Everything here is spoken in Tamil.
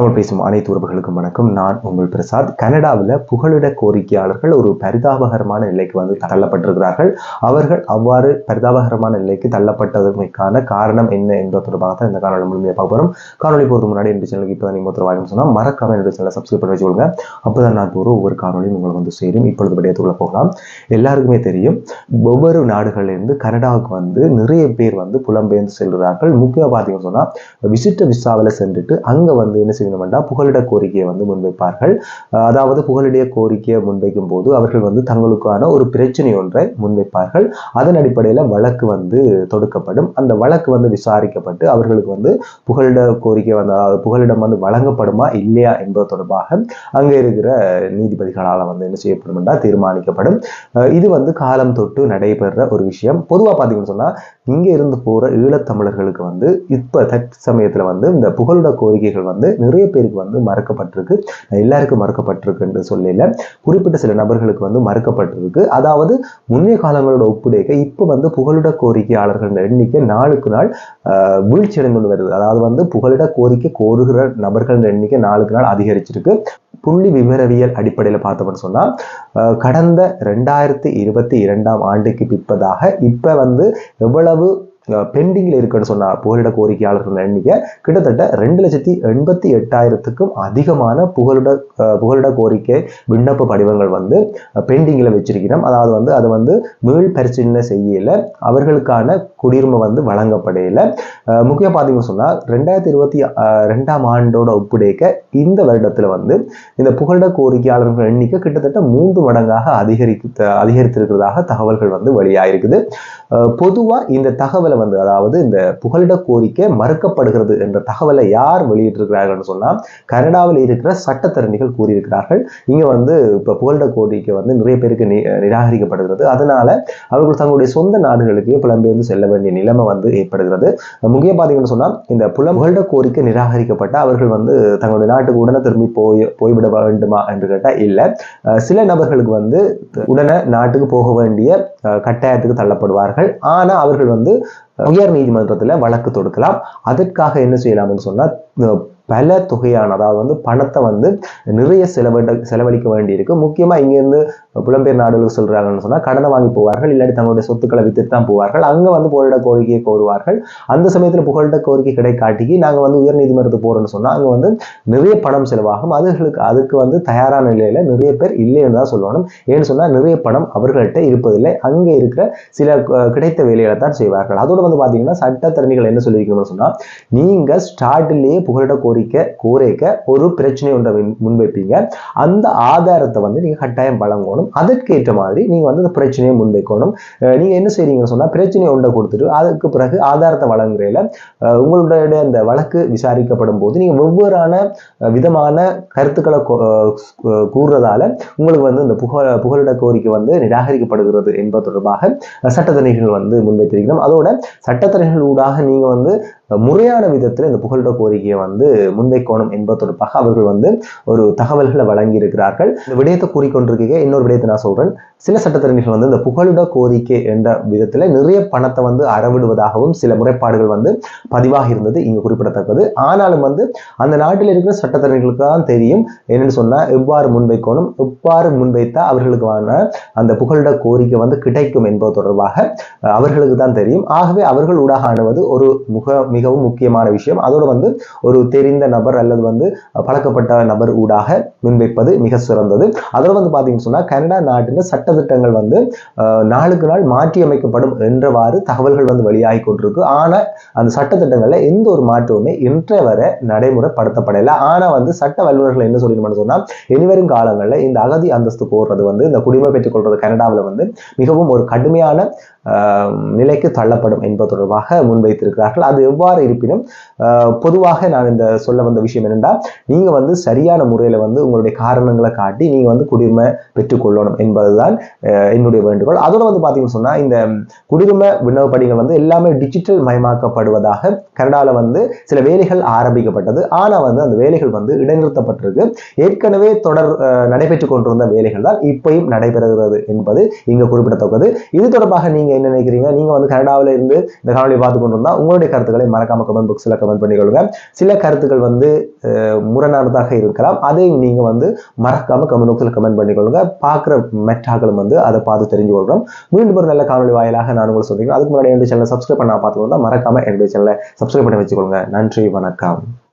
தமிழ் பேசும் அனைத்து உறவுகளுக்கும் வணக்கம். நான் உங்கள் பிரசாத். கனடாவில் புகலிட கோரிக்கையாளர்கள் ஒரு பரிதாபகரமான நிலைக்கு வந்து தள்ளப்பட்டிருக்கிறார்கள். அவர்கள் அவ்வாறு பரிதாபகரமான நிலைக்கு தள்ளப்பட்டதற்கான காரணம் என்ன என்பது தொடர்பாக தான் இந்த காணொலி முழுமையாக பார்க்க போகிறோம் காணொலி போகிறது முன்னாடி இந்த சேனலுக்கு இப்போ நீங்கள் ஒருத்தர் வாங்க சொன்னால் மறக்காம என்னோட சேனலை சப்ஸ்கிரைப் பண்ணி வச்சுக்கோங்க. அப்போ தான் நான் போகிற ஒவ்வொரு காணொலியும் உங்களுக்கு வந்து சேரும். இப்பொழுது விடயத்துக்குள்ள போகலாம். எல்லாருக்குமே தெரியும் ஒவ்வொரு நாடுகளிலிருந்து கனடாவுக்கு வந்து நிறைய பேர் வந்து புலம்பெயர்ந்து செல்கிறார்கள். முக்கியமாக பார்த்தீங்கன்னு சொன்னால் விசிட்ட விசாவில் சென்றுட்டு அங்கே வந்து என்ன செய்யணும்னா புகலிட கோரிக்கையை வந்து முன்வைப்பார்கள். அதாவது புகலிட கோரிக்கையை முன்வைக்கும் போது அவர்கள் வந்து தங்களுக்கான ஒரு பிரச்சனை ஒன்றை முன்வைப்பார்கள். அதன் அடிப்படையில் வழக்கு வந்து தொடுக்கப்படும். அந்த வழக்கு வந்து விசாரிக்கப்பட்டு அவர்களுக்கு வந்து புகலிட கோரிக்கை வந்து புகலிடம் வந்து வழங்கப்படுமா இல்லையா என்பது தொடர்பாக அங்கே இருக்கிற நீதிபதிகளால் வந்து என்ன செய்யப்படும் என்றால் தீர்மானிக்கப்படும். இது வந்து காலம் தொட்டு நடைபெற ஒரு விஷயம். பொதுவாக பார்த்தீங்கன்னு சொன்னால் இங்கே இருந்து போகிற ஈழத்தமிழர்களுக்கு வந்து இப்போ தற்சமயத்தில் வந்து இந்த புகலிட கோரிக்கைகள் வந்து நிறைய பேருக்கு வந்து மறக்கப்பட்டிருக்கு. எல்லாருக்கும் மறக்கப்பட்டிருக்குன்னு சொல்லல. குறிப்பிட்ட சில நபர்களுக்கு வந்து மறுக்கப்பட்டிருக்கு. அதாவது முன்னைய காலங்களோட ஒப்புடைக்க இப்போ வந்து புகலிட கோரிக்கையாளர்கள் எண்ணிக்கை நாளுக்கு நாள் ஆஹ், வீழ்ச்சியடைந்து வருது. அதாவது வந்து புகலிட கோரிக்கை கோருகிற நபர்கள் எண்ணிக்கை நாளுக்கு நாள் அதிகரிச்சிருக்கு. புள்ளி விவரவியல் அடிப்படையில் பார்த்தோம்னு சொன்னால் கடந்த ரெண்டாயிரத்தி இருபத்தி இரண்டாம் ஆண்டுக்கு பிற்பதாக இப்போ வந்து எவ்வளவு பெண்டிங்கில் இருக்குன்னு சொன்ன புகலிட கோரிக்கையாளர்கள் எண்ணிக்கை கிட்டத்தட்ட ரெண்டு லட்சத்தி எண்பத்தி எட்டாயிரத்துக்கும் அதிகமான புகலிட புகலிட கோரிக்கை விண்ணப்ப படிவங்கள் வந்து பெண்டிங்கில் வச்சிருக்கிறோம். அதாவது வந்து அது வந்து மீள் பரிசீலனை செய்யல. அவர்களுக்கான குடியுரிமை வந்து வழங்கப்படையில முக்கிய பார்த்தீங்கன்னு சொன்னால் ரெண்டாயிரத்தி இருபத்தி அஹ், ரெண்டாம் ஆண்டோட ஒப்புடைக்க இந்த வருடத்தில் வந்து இந்த புகலிட கோரிக்கையாளர்கள் எண்ணிக்கை கிட்டத்தட்ட மூன்று மடங்காக அதிகரித்து அதிகரித்திருக்கிறதாக தகவல்கள் வந்து வெளியாயிருக்குது. பொதுவாக இந்த தகவலை வந்து அதாவது இந்த புகலிட கோரிக்கை மறுக்கப்படுகிறது என்ற தகவலை யார் வெளியிட்டிருக்கிறார்கள் சொன்னால் கனடாவில் இருக்கிற சட்டத்தரணிகள் கூறியிருக்கிறார்கள். இங்கே வந்து இப்போ புகலிட கோரிக்கை வந்து நிறைய பேருக்கு நிராகரிக்கப்படுகிறது. அதனால அவர்கள் தங்களுடைய சொந்த நாடுகளுக்கு புலம்பெயர்ந்து செல்ல வேண்டிய நிலைமை வந்து ஏற்படுகிறது. முக்கிய பார்த்தீங்கன்னு சொன்னால் இந்த புலம் புகலிட கோரிக்கை நிராகரிக்கப்பட்ட அவர்கள் வந்து தங்களுடைய நாட்டுக்கு உடனே திரும்பி போய் போய்விட வேண்டுமா என்று கேட்டால் இல்லை. சில நபர்களுக்கு வந்து உடனே நாட்டுக்கு போக வேண்டிய அஹ், கட்டாயத்துக்கு தள்ளப்படுவார்கள். ஆனால் அவர்கள் வந்து உயர் நீதிமன்றத்தில் வழக்கு தொடுக்கலாம். அதற்காக என்ன செய்யலாம்னு சொன்னால் பல தொகையான அதாவது வந்து பணத்தை வந்து நிறைய செலவிட செலவழிக்க வேண்டியிருக்கு. முக்கியமாக இங்கேருந்து புலம்பெயர் நாடுகளுக்கு சொல்கிறாங்கன்னு சொன்னால் கடனை வாங்கி போவார்கள் இல்லாட்டி தங்களுடைய சொத்துக்களை வித்துட்டு தான் போவார்கள். அங்கே வந்து புகழிட கோரிக்கையை கோருவார்கள். அந்த சமயத்தில் புகழிட கோரிக்கை கிடைக்காட்டிக்கு நாங்கள் வந்து உயர்நீதிமன்றத்துக்கு போகிறோம்னு சொன்னால் அங்கே வந்து நிறைய பணம் செலவாகும். அதுகளுக்கு அதுக்கு வந்து தயாரான நிலையில் நிறைய பேர் இல்லைன்னு தான் சொல்லணும். ஏன்னு சொன்னால் நிறைய பணம் அவர்கள்ட்ட இருப்பதில்லை. அங்கே இருக்கிற சில கிடைத்த வேலைகளை தான் செய்வார்கள். அதோடு வந்து பார்த்தீங்கன்னா சட்டத்தரணிகள் என்ன சொல்லியிருக்கணும்னு சொன்னால் நீங்கள் ஸ்டார்ட்லேயே புகழிட கோரிக்கை கோரிக்க ஒரு பிரச்சனை ஒன்றை முன்வைப்பீங்க. அந்த ஆதாரத்தை வந்து நீங்கள் கட்டாயம் வழங்கணும். அதற்கேற்ற மாதிரி நீங்கள் வந்து அந்த பிரச்சனையை முன்வைக்கணும். அஹ், நீங்க என்ன செய்றீங்கன்னு சொன்னால் பிரச்சனையை ஒன்றை கொடுத்துட்டு அதுக்கு பிறகு ஆதாரத்தை வழங்குறையில உங்களுடைய அந்த வழக்கு விசாரிக்கப்படும் போது நீங்கள் வெவ்வேறான விதமான கருத்துக்களை கூறுறதால உங்களுக்கு வந்து இந்த புக புகலிட கோரிக்கை வந்து நிராகரிக்கப்படுகிறது என்பது தொடர்பாக அஹ், சட்டத்தரணிகள் வந்து முன்வைத்திருக்கிறோம். அதோட சட்டத்தரணிகள் ஊடாக நீங்க வந்து முறையான விதத்தில் இந்த புகலிட கோரிக்கையை வந்து முன்வைக்கணும் என்பது தொடர்பாக அவர்கள் வந்து ஒரு தகவல்களை வழங்கி இருக்கிறார்கள் இந்த விடயத்தை கூறிக்கொண்டிருக்க இன்னொரு விடயத்தை நான் சொல்றேன். சில சட்டத்தரணிகள் வந்து இந்த புகலிட கோரிக்கை என்ற விதத்தில் நிறைய பணத்தை வந்து அறவிடுவதாகவும் சில முறைப்பாடுகள் வந்து பதிவாக இருந்தது இங்கு குறிப்பிடத்தக்கது. ஆனாலும் வந்து அந்த நாட்டில் இருக்கிற சட்டத்தரணிகளுக்கு தான் தெரியும். என்னென்னு சொன்னால் எவ்வாறு முன்வைக்கணும் எவ்வாறு முன்வைத்தால் அவர்களுக்கான அந்த புகலிட கோரிக்கை வந்து கிடைக்கும் என்பது தொடர்பாக அவர்களுக்கு தான் தெரியும். ஆகவே அவர்கள் ஊடாக அணுவது ஒரு முக மிகவும் முக்கியமான விஷயம். அதோடு வந்து ஒரு தெரிந்த நபர் அல்லது வந்து பழக்கப்பட்ட நபர் ஊடாக முன்வைப்பது மிக சிறந்தது. அதோடு வந்து பார்த்தீங்கன்னு சொன்னால் கனடா நாட்டின் சட்டத்திட்டங்கள் வந்து நாளுக்கு நாள் மாற்றி அமைக்கப்படும் என்றவாறு தகவல்கள் வந்து வெளியாகி கொண்டிருக்கு. ஆனால் அந்த சட்டத்திட்டங்களில் எந்த ஒரு மாற்றமுமே இன்றைய வரை நடைமுறைப்படுத்தப்படலை. ஆனால் வந்து சட்ட வல்லுநர்கள் என்ன சொல்லணும்னு சொன்னால் இனிவரும் காலங்களில் இந்த அகதி அந்தஸ்து கோர்றது வந்து இந்த குடிமை பெற்றுக் கொள்றது கனடாவில் வந்து மிகவும் ஒரு கடுமையான நிலைக்கு தள்ளப்படும் என்பது தொடர்பாக முன்வைத்திருக்கிறார்கள். அது எவ்வாறு இருப்பினும் பொதுவாக நான் இந்த சொல்ல வந்த விஷயம் என்னென்றால் நீங்க வந்து சரியான முறையில் வந்து உங்களுடைய காரணங்களை காட்டி நீங்க வந்து குடியுரிமை பெற்றுக்கொள்ளணும் என்பதுதான் என்னுடைய வேண்டுகோள். அதோட வந்து பார்த்தீங்கன்னு சொன்னா இந்த குடியுரிமை விண்ணப்படிகள் வந்து எல்லாமே டிஜிட்டல் மயமாக்கப்படுவதாக கனடாவில் வந்து சில வேலைகள் ஆரம்பிக்கப்பட்டது. ஆனால் வந்து அந்த வேலைகள் வந்து இடைநிறுத்தப்பட்டிருக்கு. ஏற்கனவே தொடர் நடைபெற்று நடைபெற்றுக் கொண்டிருந்த வேலைகள் தான் இப்பயும் நடைபெறுகிறது என்பது இங்கே குறிப்பிடத்தக்கது. இது தொடர்பாக நீங்க நீங்க என்ன நினைக்கிறீங்க? நீங்கள் வந்து கனடாவில் இருந்து இந்த காணொலி பார்த்து கொண்டு இருந்தா உங்களுடைய கருத்துக்களை மறக்காம கமெண்ட் பாக்ஸில் கமெண்ட் பண்ணிக்கொள்ளுங்க. சில கருத்துக்கள் வந்து முரணானதாக இருக்கலாம். அதையும் நீங்க வந்து மறக்காம கமெண்ட் பாக்ஸில் கமெண்ட் பண்ணிக்கொள்ளுங்க. பார்க்குற மெட்டாக்களும் வந்து அதை பார்த்து தெரிஞ்சு கொள்றோம் மீண்டும் ஒரு நல்ல காணொலி வாயிலாக நான் உங்களுக்கு சொல்கிறேன் அதுக்கு முன்னாடி என்னுடைய சேனலை சப்ஸ்கிரைப் பண்ணா பார்த்துக்கோங்க மறக்காம என்னுடைய சேனலை சப்ஸ்கிரைப் பண்ணி வச்சுக்கொள்ளுங்க. நன்றி வணக்கம்.